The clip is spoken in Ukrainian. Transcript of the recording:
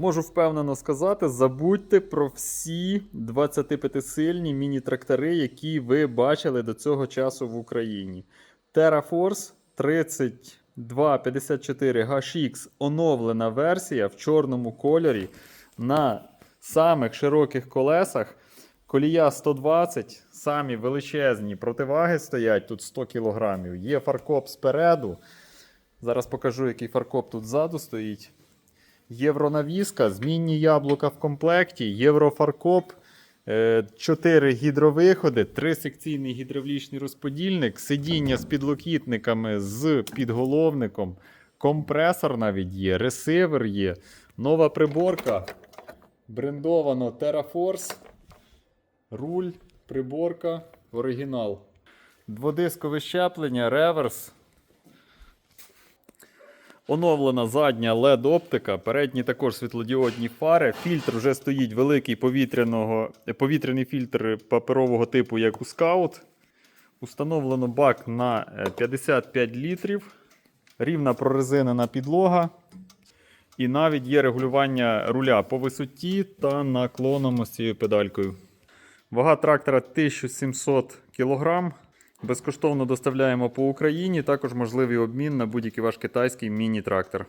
Можу впевнено сказати, забудьте про всі 25-сильні міні-трактори, які ви бачили до цього часу в Україні. TerraForce 3254 HX оновлена версія в чорному кольорі на самих широких колесах. Колія 120, самі величезні противаги стоять, тут 100 кг. Є фаркоп спереду. Зараз покажу, який фаркоп тут ззаду стоїть. Євронавіска, змінні яблука в комплекті, єврофаркоп, 4 гідровиходи, 3 секційний гідравлічний розподільник, сидіння з підлокітниками з підголовником, компресор навіть є, ресивер є, нова приборка. Брендовано TerraForce, руль, приборка, оригінал. Дводискове щеплення, реверс. Оновлена задня LED-оптика, передні також світлодіодні фари. Фільтр вже стоїть великий повітряного, повітряний фільтр паперового типу, як у Scout. Установлено бак на е, 55 літрів. Рівна прорезинена підлога. І навіть є регулювання руля по висоті та наклоном з цією педалькою. Вага трактора 1700 кг. Безкоштовно доставляємо по Україні. Також можливий обмін на будь-який ваш китайський міні-трактор.